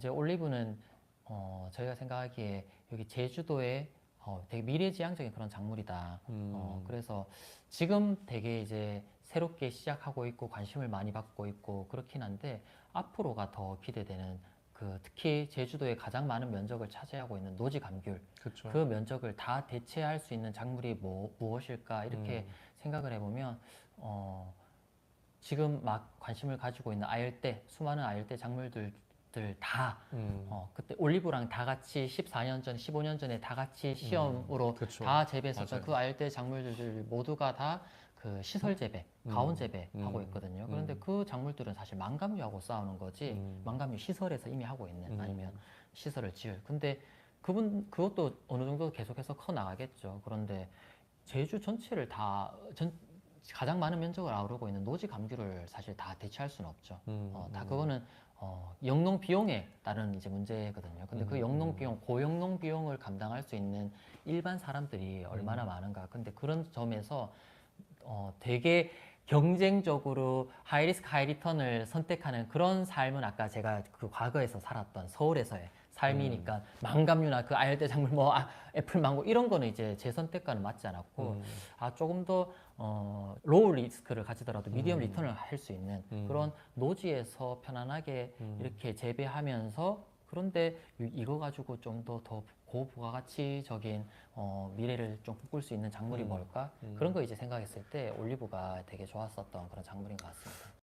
이제 올리브는 어, 저희가 생각하기에 여기 제주도에 어, 되게 미래지향적인 그런 작물이다. 음. 어, 그래서 지금 되게 이제 새롭게 시작하고 있고 관심을 많이 받고 있고 그렇긴 한데 앞으로가 더 기대되는 그 특히 제주도에 가장 많은 면적을 차지하고 있는 노지 감귤 그렇죠. 그 면적을 다 대체할 수 있는 작물이 뭐, 무엇일까 이렇게 음. 생각을 해보면 어, 지금 막 관심을 가지고 있는 아열대 수많은 아열대 작물들 다 음. 어, 그때 올리브랑 다 같이 14년 전, 15년 전에 다 같이 시험으로 그쵸. 다 재배했었던. 그 아열대 작물들 모두가 다 그 시설 재배, 음. 가온 재배 하고 음. 있거든요. 그런데 음. 그 작물들은 사실 망감류하고 싸우는 거지 음. 망감류 시설에서 이미 하고 있는 음. 아니면 시설을 지을. 근데 그분 그것도 어느 정도 계속해서 커 나가겠죠. 그런데 제주 전체를 다 전, 가장 많은 면적을 아우르고 있는 노지 감귤을 사실 다 대체할 수는 없죠. 음. 어, 다 음. 그거는 어, 영농 비용에 따른 이제 문제거든요. 근데 그 음, 영농 음. 비용, 고영농 비용을 감당할 수 있는 일반 사람들이 음. 얼마나 많은가. 근데 그런 점에서 어, 되게 경쟁적으로 하이리스크 하이리턴을 선택하는 그런 삶은 아까 제가 그 과거에서 살았던 서울에서의 삶이니까 음. 망감류나 그 아열대 작물 뭐 아, 애플 망고 이런 거는 이제 제 선택과는 맞지 않았고 음. 아 조금 더 어, 로우 리스크를 가지더라도 미디엄 음. 리턴을 할 수 있는 음. 그런 노지에서 편안하게 음. 이렇게 재배하면서 그런데 이- 이거 가지고 좀 더 더 고부가가치적인 어, 미래를 좀 꿈꿀 수 있는 작물이 음. 뭘까 음. 그런 거 이제 생각했을 때 올리브가 되게 좋았었던 그런 작물인 것 같습니다.